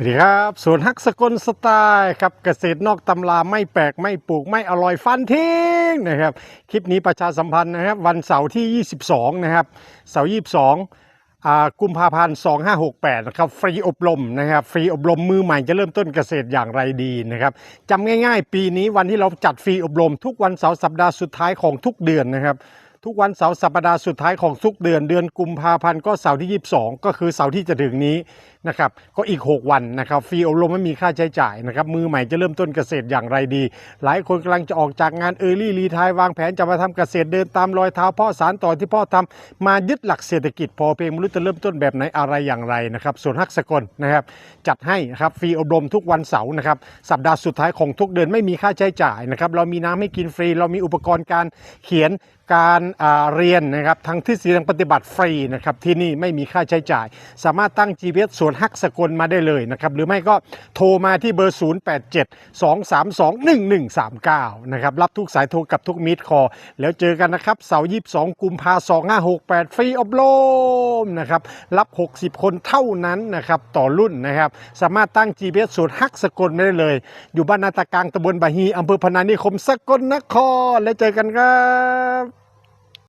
สวัสดีครับสวนฮักสกลสไตล์ครับเกษตรนอกตำราไม่แปลกไม่ปลูกไม่อร่อยฟันทิ้งนะครับคลิปนี้ประชาสัมพันธ์นะครับวันเสาร์ที่ 22 นะครับเสาร์22อ่ากุมภาพันธ์ 2568 นะครับฟรีอบรมนะครับฟรีอบรมมือใหม่จะเริ่มต้นเกษตรอย่างไรดีนะครับจำง่ายๆ ปีนี้วันที่เราจัดฟรีอบรมทุกวันเสาร์สัปดาห์สุดท้ายของทุกเดือนนะครับ ทุกวันเสาร์สัปดาห์สุดท้ายของทุกเดือนเดือนกุมภาพันธ์ก็เสาร์ที่ 22 ก็คือเสาร์ที่จะถึงนี้นะครับก็อีก 6 วันนะครับฟรีอบรมไม่มีค่าใช้จ่ายนะครับมือใหม่จะเริ่มต้นเกษตรอย่างไรดี หลายคนกำลังจะออกจากงานเออร์ลี่รีทายวางแผนจะมาทำเกษตรเดินตามรอยเท้าพ่อสารต่อที่พ่อทำมายึดหลักเศรษฐกิจพอเพียงไม่รู้จะเริ่มต้นแบบไหนอะไรอย่างไรนะครับส่วนฮักสกลนะครับจัดให้นะครับฟรีอบรมทุกวันเสาร์นะครับสัปดาห์สุดท้ายของทุกเดือนไม่มีค่าใช้จ่ายนะครับเรามีน้ำให้กินฟรี เรามีอุปกรณ์การเขียนการเรียนนะครับทั้งทฤษฎีทางปฏิบัติฟรีนะครับที่นี่ไม่มีค่าใช้จ่าย สามารถตั้ง GPS สวนฮักสกลมาได้เลยนะครับหรือไม่ก็โทรมาที่เบอร์ 087 232 1139 นะครับรับทุกสายโทรกับทุกมิดคอ แล้วเจอกันนะครับ เสาร์22กุมภา2568ฟรีอบรมนะครับรับ 60 คนเท่านั้นนะครับต่อรุ่นนะครับสามารถตั้ง GPS สวนฮักสกลไม่ได้เลย อยู่บ้านนาตากลางตำบลบาฮีอำเภอพนานิคมสกลนครแล้วเจอกันครับ